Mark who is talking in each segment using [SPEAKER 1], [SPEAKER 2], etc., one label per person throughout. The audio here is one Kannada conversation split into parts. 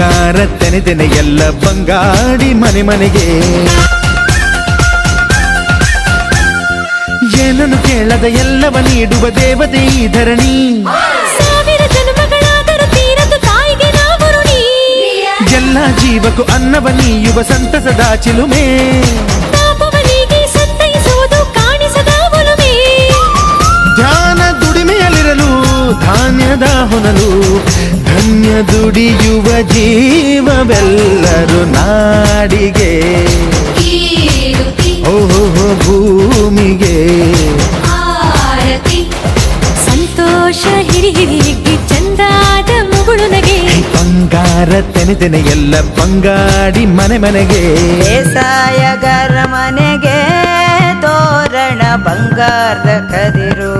[SPEAKER 1] ಬಂಗಾರ ತೆನೆ ತೆನೆ ಎಲ್ಲ ಬಂಗಾಡಿ ಮನೆ ಮನೆಗೆ. ಏನನ್ನು ಕೇಳದ ಎಲ್ಲವ ನೀಡುವ ದೇವತೆ ಈ ಧರಣಿ. ಎಲ್ಲ ಜೀವಕ್ಕೂ ಅನ್ನವ ನೀಯುವ ಸಂತಸದ ಚಿಲುಮೆ ಧ್ಯಾನ ದುಡಿಮೆಯಲ್ಲಿರಲು ಧಾನ್ಯದ ಹೊನಲು ಧನ್ಯ ದುಡಿಯುವ ಜೀವವೆಲ್ಲರೂ ನಾಡಿಗೆ. ಓಹೋ ಭೂಮಿಗೆ.
[SPEAKER 2] ಸಂತೋಷ ಹಿರಿ ಹಿರಿ ಹಿಗ್ಗಿ ಚಂದಾದ ಮುಗುಳು ನಗೆ.
[SPEAKER 1] ಬಂಗಾರ ತೆನೆ ತೆನೆ ಎಲ್ಲ ಬಂಗಾಡಿ ಮನೆ ಮನೆಗೆ.
[SPEAKER 3] ಬೇಸಾಯಗಾರ ಮನೆಗೆ ತೋರಣ ಬಂಗಾರದ ಕದಿರು.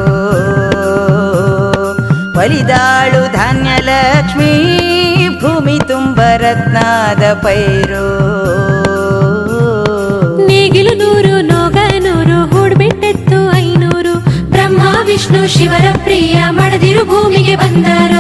[SPEAKER 3] ಒಲಿದಾಳು ಧಾನ್ಯ ಲಕ್ಷ್ಮೀ ಭೂಮಿ ತುಂಬ ರತ್ನಾದ ಪೈರು.
[SPEAKER 2] ನೇಗಿಲು ನೂರು, ನೋಗ ನೂರು, ಹೂಡ್ಬಿಟ್ಟೆತ್ತು ಐನೂರು.
[SPEAKER 4] ಬ್ರಹ್ಮ, ವಿಷ್ಣು, ಶಿವರ ಪ್ರಿಯ, ಮಡದಿರು ಭೂಮಿಗೆ ಬಂದರು.